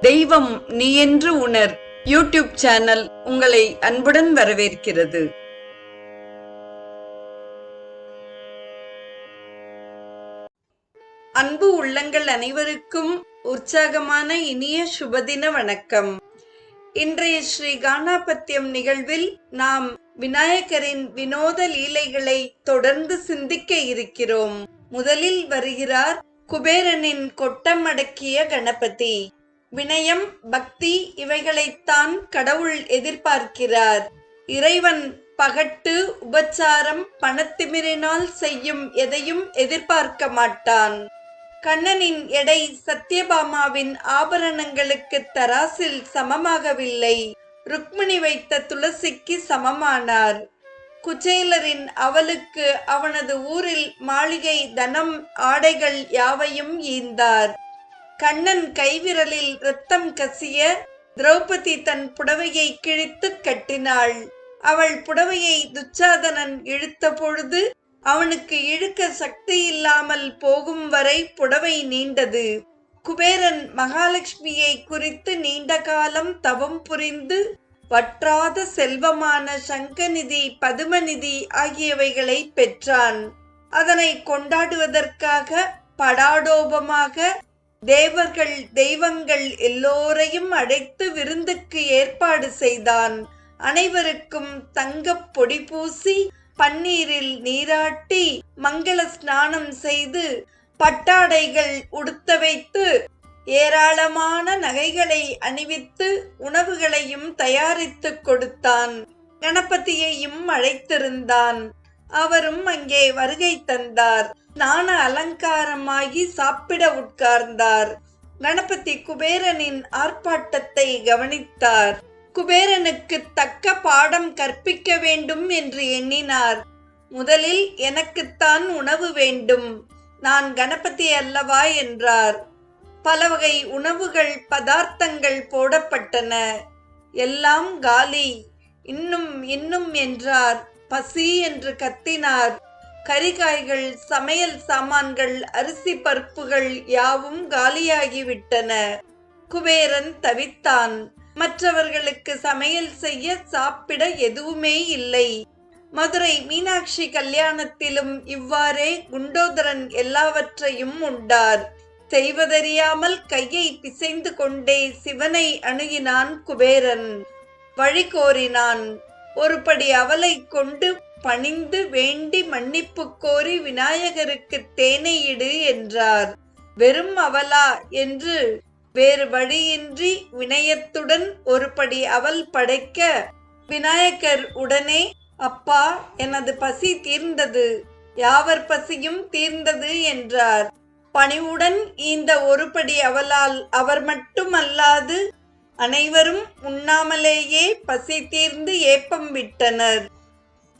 தெய்வம் நீ என்று உணர். யூடியூப் சேனல் உங்களை அன்புடன் வரவேற்கிறது. அன்பு உள்ளங்கள் அனைவருக்கும் உற்சாகமான இனிய சுபதின வணக்கம். இன்றைய ஸ்ரீ கானாபத்தியம் நிகழ்வில் நாம் விநாயகரின் வினோத லீலைகளை தொடர்ந்து சிந்திக்க இருக்கிறோம். முதலில் வருகிறார் குபேரனின் கொட்டமடக்கிய கணபதி. வினயம் பக்தி இவைகளைத்தான் கடவுள் எதிர்பார்க்கிறார். இறைவன் பகட்டு உபச்சாரம் பணத்திமிரினால் செய்யும் எதையும் எதிர்பார்க்க மாட்டான். கண்ணனின் எடை சத்யபாமாவின் ஆபரணங்களுக்கு தராசில் சமமாகவில்லை. ருக்மிணி வைத்த துளசிக்கு சமமானார். குச்சேலரின் அவளுக்கு அவனது ஊரில் மாளிகை தனம் ஆடைகள் யாவையும் ஈந்தார். கண்ணன் கைவிரலில் ரத்தம் கசிய திரௌபதி தன் புடவையை கிழித்து கட்டினாள். அவள் புடவையை துச்சாதனன் இழுத்த பொழுது அவனுக்கு இழுக்க சக்தி இல்லாமல் போகும் வரை புடவை நீண்டது. குபேரன் மகாலட்சுமியை குறித்து நீண்ட காலம் தவம் புரிந்து வற்றாத செல்வமான சங்கநிதி பதுமநிதி ஆகியவைகளை பெற்றான். அதனை கொண்டாடுவதற்காக படாடோபமாக தேவர்கள் தெய்வங்கள் எல்லோரையும் அழைத்து விருந்துக்கு ஏற்பாடு செய்தான். அனைவருக்கும் தங்கப் பொடி பூசி பன்னீரில் நீராட்டி மங்கள ஸ்நானம் செய்து பட்டாடைகள் உடுத்த வைத்து ஏராளமான நகைகளை அணிவித்து உணவுகளையும் தயாரித்து கொடுத்தான். கணபதியையும் அழைத்திருந்தான். அவரும் அங்கே வருகை தந்தார். ஸ்நான அலங்காரமாகி சாப்பிட உட்கார்ந்தார். கணபதி குபேரனின் ஆர்ப்பாட்டத்தை கவனித்தார். குபேரனுக்கு தக்க பாடம் கற்பிக்க வேண்டும் என்று எண்ணினார். முதலில் எனக்குத்தான் உணவு வேண்டும். நான் கணபதி அல்லவா என்றார். பல வகை உணவுகள் பதார்த்தங்கள் போடப்பட்டன. எல்லாம் காலி. இன்னும் இன்னும் என்றார். பசி என்று கத்தினார். கரிகாய்கள் சமையல் சாமான்கள் அரிசி பருப்புகள் யாவும் காலியாகிவிட்டன. குபேரன் தவித்தான் மற்றவர்களுக்கு சமையல் செய்ய சாப்பிட எதுவுமே இல்லை. மதுரை மீனாட்சி கல்யாணத்திலும் இவ்வாறே குண்டோதரன் எல்லாவற்றையும் உண்டார். செய்வதறியாமல் கையை பிசைந்து கொண்டே சிவனை அணுகினான் குபேரன். வழி கோரினான். ஒருபடி அவலை கொண்டு பணிந்து வேண்டி மன்னிப்பு கோரி விநாயகருக்கு தேனையிடு என்றார். வெறும் அவலா என்று வேறு வழியின்றி வினயத்துடன் ஒருபடி அவல் படைக்க விநாயகர் உடனே அப்பா எனது பசி தீர்ந்தது. யாவர் பசியும் தீர்ந்தது என்றார். பணிவுடன் இந்த ஒருபடி அவலால் அவர் மட்டும் அல்லாது அனைவரும் உண்ணாமலேயே பசி தீர்ந்து ஏப்பம் விட்டனர்.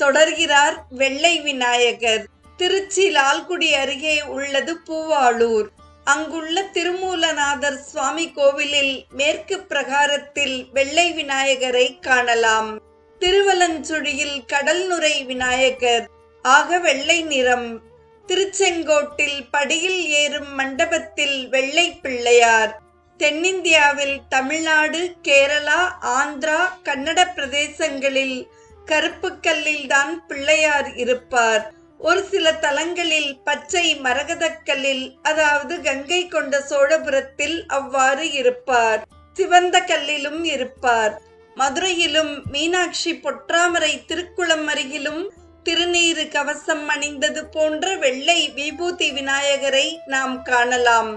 தொடர்கிறார் வெள்ளை விநாயகர். திருச்சி லால்குடி அருகே உள்ளது பூவாளூர் அங்குள்ள திருமூலநாதர் சுவாமி கோவிலில் மேற்கு பிரகாரத்தில் வெள்ளை விநாயகரை காணலாம். திருவலஞ்சுழியில் கடல் நுரை விநாயகர். ஆக வெள்ளை நிறம். திருச்செங்கோட்டில் படியில் ஏறும் மண்டபத்தில் வெள்ளை பிள்ளையார். தென்னிந்தியாவில் தமிழ்நாடு கேரளா ஆந்திரா கன்னட பிரதேசங்களில் கருப்பு கல்லில்தான் பிள்ளையார் இருப்பார். ஒரு சில தலங்களில் பச்சை மரகதக்கல்லில் அதாவது கங்கை கொண்ட சோழபுரத்தில் அவ்வாறு இருப்பார். சிவந்த கல்லிலும் இருப்பார். மதுரையிலும் மீனாட்சி பொற்றாமரை திருக்குளம் அருகிலும் திருநீரு கவசம் அணிந்தது போன்ற வெள்ளை விபூதி விநாயகரை நாம் காணலாம்.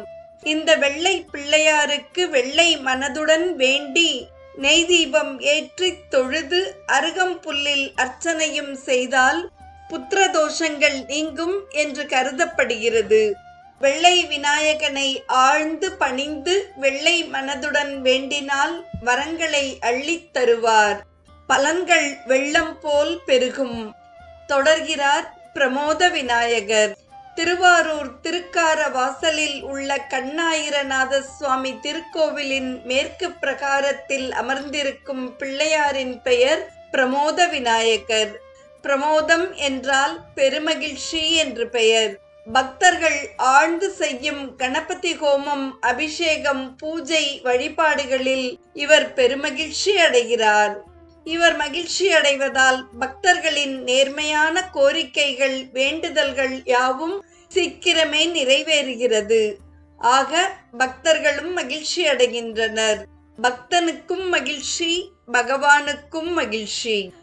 இந்த வெள்ளை பிள்ளையாருக்கு வெள்ளை மனதுடன் வேண்டி நெய் தீபம் ஏற்றி தொழுது அருகம்புல்லில் அர்ச்சனையும் செய்தால் புத்திர தோஷங்கள் நீங்கும் என்று கருதப்படுகிறது. வெள்ளை விநாயகனை ஆழ்ந்து பணிந்து வெள்ளை மனதுடன் வேண்டினால் வரங்களை அள்ளித் தருவார். பலன்கள் வெள்ளம் போல் பெருகும். தொடர்கிறார் பிரமோத விநாயகர். திருவாரூர் திருக்கார வாசலில் உள்ள கண்ணாயிரநாத சுவாமி திருக்கோவிலின் மேற்கு பிரகாரத்தில் அமர்ந்திருக்கும் பிள்ளையாரின் பெயர் பிரமோத விநாயகர். பிரமோதம் என்றால் பெருமகிழ்ச்சி என்று பெயர். பக்தர்கள் ஆழ்ந்து செய்யும் கணபதி ஹோமம் அபிஷேகம் பூஜை வழிபாடுகளில் இவர் பெருமகிழ்ச்சி அடைகிறார். இவர் மகிழ்ச்சி அடைவதால் பக்தர்களின் நேர்மையான கோரிக்கைகள் வேண்டுதல்கள் யாவும் சீக்கிரமே நிறைவேறுகிறது. ஆக பக்தர்களும் மகிழ்ச்சி அடைகின்றனர். பக்தனுக்கும் மகிழ்ச்சி பகவானுக்கும் மகிழ்ச்சி.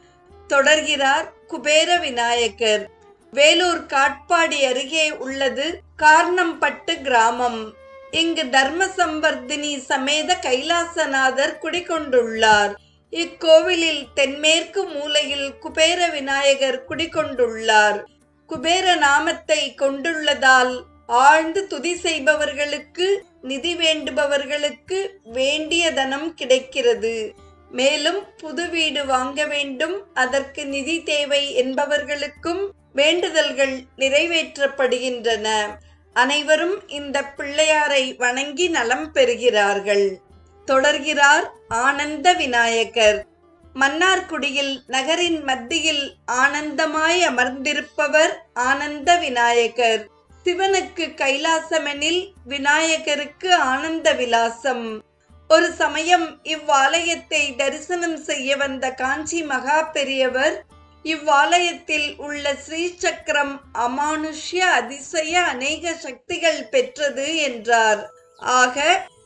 தொடர்கிறார் குபேர விநாயகர். வேலூர் காட்பாடி அருகே உள்ளது கார்ணம்பட்டு கிராமம். இங்கு தர்ம சம்பர்தினி சமேத கைலாசநாதர் குடிகொண்டுள்ளார். இக்கோவிலில் தென்மேற்கு மூலையில் குபேர விநாயகர் குடிகொண்டுள்ளார். குபேர நாமத்தை கொண்டுள்ளதால் ஆழ்ந்து துதி செய்பவர்களுக்கு நிதி வேண்டுபவர்களுக்கு வேண்டிய தனம் கிடைக்கிறது. மேலும் புது வீடு வாங்க வேண்டும் அதற்கு நிதி தேவை என்பவர்களுக்கும் வேண்டுதல்கள் நிறைவேற்றப்படுகின்றன. அனைவரும் இந்த பிள்ளையாரை வணங்கி நலம் பெறுகிறார்கள். தொடர்கிறார் ஆனந்த விநாயகர். மன்னார்குடியில் நகரின் மத்தியில் ஆனந்தமாய் அமர்ந்திருப்பவர் ஆனந்த விநாயகர். சிவனுக்கு கைலாசமெனில் விநாயகருக்கு ஆனந்த விலாசம். ஒரு சமயம் இவ்வாலயத்தை தரிசனம் செய்ய வந்த காஞ்சி மகா பெரியவர் இவ்வாலயத்தில் உள்ள ஸ்ரீசக்கரம் அமானுஷ்ய அதிசய அநேக சக்திகள் பெற்றது என்றார். ஆக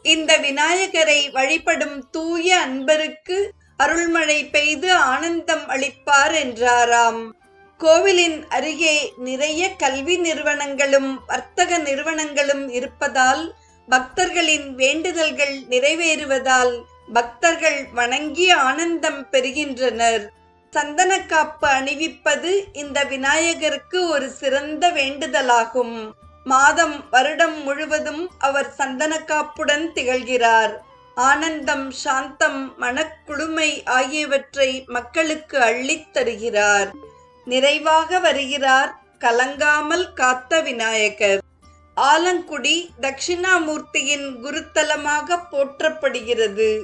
இந்த விநாயகரை வழிபடும் தூய அன்பருக்கு அருள்மழை பெய்து ஆனந்தம் அளிப்பார் என்றாராம். கோவிலின் அருகே நிறைய கல்வி நிறுவனங்களும் வர்த்தக நிறுவனங்களும் இருப்பதால் பக்தர்களின் வேண்டுதல்கள் நிறைவேறுவதால் பக்தர்கள் வணங்கி ஆனந்தம் பெறுகின்றனர். சந்தன காப்பு அணிவிப்பது இந்த விநாயகருக்கு ஒரு சிறந்த வேண்டுதலாகும். மாதம் வருடம் முழுவதும் அவர் சந்தனக்காப்புடன் திகழ்கிறார். ஆனந்தம் சாந்தம் மனக்குழுமை ஆகியவற்றை மக்களுக்கு அள்ளித் தருகிறார். நிறைவாக வருகிறார் கலங்காமல் காத்த விநாயகர். ஆலங்குடி தட்சிணாமூர்த்தியின் குருத்தலமாக போற்றப்படுகிறது.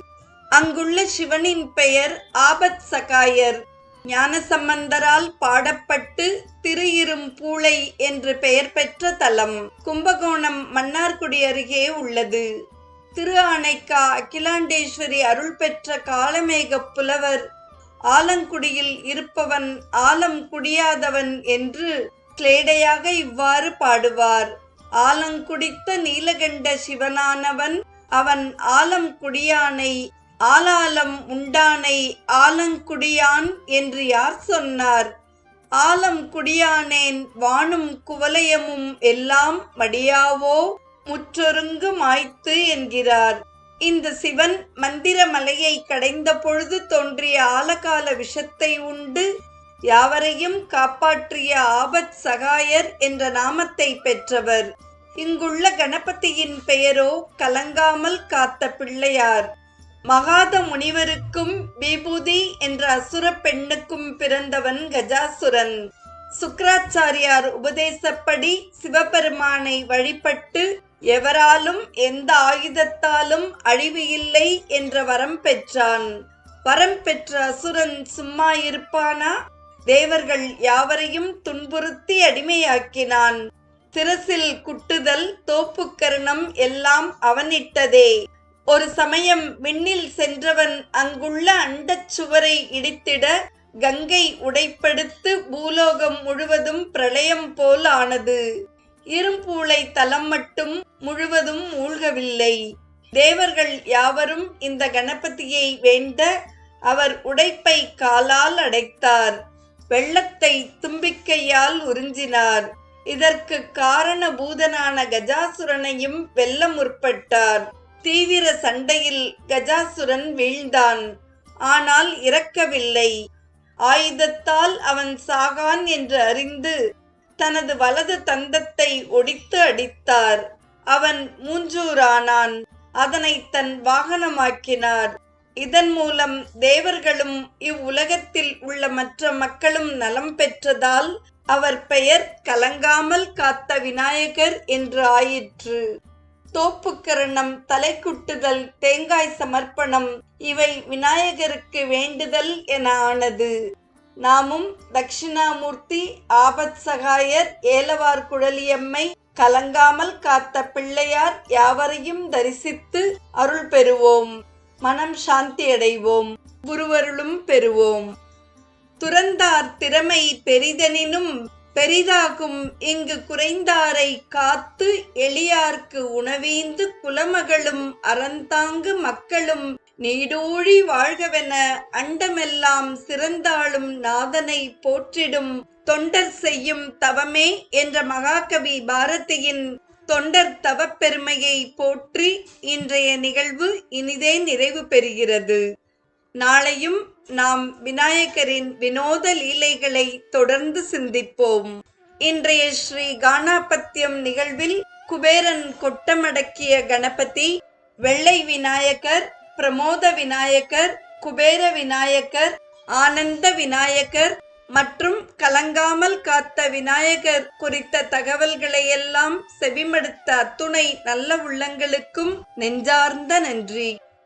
அங்குள்ள சிவனின் பெயர் ஆபத் சகாயர் ஞானசம்பந்தரால் பாடப்பட்டு திருஇரும்பூளை என்று பெயர் பெற்ற தலம் கும்பகோணம் மன்னார்குடி அருகே உள்ளது. திரு அணைக்கா அகிலாண்டேஸ்வரி அருள் பெற்ற காலமேக புலவர். ஆலங்குடியில் இருப்பவன் ஆலம் குடியாதவன் என்று கிளேடையாக இவ்வாறு பாடுவார். ஆலங்குடித்த நீலகண்ட சிவனானவன் அவன் ஆலம் குடியானை ஆலாலம் உண்டானை ஆலங்குடியான் என்று யார் சொன்னார்? ஆலம் குடியானேன் வானும் குவலயமும் எல்லாம் மடியாவோ? முற்றொருங்கு மாய்த்து என்கிறார். இந்த சிவன் மந்திர மலையை கடைந்த பொழுது தோன்றிய ஆலகால விஷத்தை உண்டு. யாவரையும் காப்பாற்றிய ஆபத் சகாயர் என்ற நாமத்தை பெற்றவர். இங்குள்ள கணபதியின் பெயரோ கலங்காமல் காத்த பிள்ளையார். மகாத முனிவருக்கும் விபூதி என்ற அசுர பெண்ணுக்கும் பிறந்தவன் கஜாசுரன். சுக்கராச்சாரியார் உபதேசப்படி சிவபெருமானை வழிபட்டு எவராலும் எந்த ஆயுதத்தாலும் அழிவு இல்லை என்ற வரம் பெற்றான். வரம் பெற்ற அசுரன் சும்மா இருப்பானா தேவர்கள் யாவரையும் துன்புறுத்தி அடிமையாக்கினான். சிரசில் குட்டுதல் தோப்புக்கரணம் எல்லாம் அவனிட்டதே. ஒரு சமயம் விண்ணில் சென்றவன் அங்குள்ள அண்டச் சுவரை இடித்திட கங்கை உடைப்படுத்து பூலோகம் முழுவதும் பிரளயம் போல் ஆனது. இரும்பூளை தலம் மட்டும் முழுவதும் மூழ்கவில்லை. தேவர்கள் யாவரும் இந்த கணபதியை வேண்ட அவர் உடைப்பை காலால் அடைத்தார். வெள்ளத்தை தும்பிக்கையால் உறிஞ்சினார். இதற்கு காரண பூதனான கஜாசுரனையும் வெல்ல முற்பட்டார். தீவிர சண்டையில் கஜாசுரன் வீழ்ந்தான். ஆனால் இறக்கவில்லை. ஆயுதத்தால் அவன் சாகான் என்று அறிந்து தனது வலது தந்தத்தை ஒடித்து அடித்தார். அவன் மூஞ்சூரானான் அதனை தன் வாகனமாக்கினார். இதன் மூலம் தேவர்களும் இவ்வுலகத்தில் உள்ள மற்ற மக்களும் நலம் பெற்றதால் அவர் பெயர் கலங்காமல் காத்த விநாயகர் என்று ஆயிற்று. தோப்புக்கரணம் தலைக்குட்டுதல் தேங்காய் சமர்ப்பணம் இவை விநாயகருக்கு வேண்டுதல் என ஆனது. நாமும் தட்சிணாமூர்த்தி ஆபத் சகாயர் ஏலவார் குழலியம்மை கலங்காமல் காத்த பிள்ளையார் யாவரையும் தரிசித்து அருள் பெறுவோம். மனம் சாந்தி அடைவோம். குருவருளும் பெறுவோம். துறந்தார் திறமை பெரிதெனினும் பெரிதாகும். இங்கு குறைந்தாரை காத்து எளியார்க்கு உணவீந்து குலமகளும் அறந்தாங்கு மக்களும் நீடூழி வாழ்கவென அண்டமெல்லாம் சிறந்தாளும் நாதனை போற்றிடும் தொண்டர் செய்யும் தவமே என்ற மகாகவி பாரதியின் தொண்டர் தவப்பெருமையை போற்றி இன்றைய நிகழ்வு இனிதே நிறைவு பெறுகிறது. நாளையும் நாம் விநாயகரின் வினோத லீலைகளை தொடர்ந்து சிந்திப்போம். இன்றைய ஸ்ரீ கானாபத்தியம் நிகழ்வில் குபேரன் கொட்டமடக்கிய கணபதி வெள்ளை விநாயகர் பிரமோத விநாயகர் குபேர விநாயகர் ஆனந்த விநாயகர் மற்றும் கலங்காமல் காத்த விநாயகர் குறித்த தகவல்களையெல்லாம் செவிமடுத்த அத்துணை நல்ல உள்ளங்களுக்கும் நெஞ்சார்ந்த நன்றி.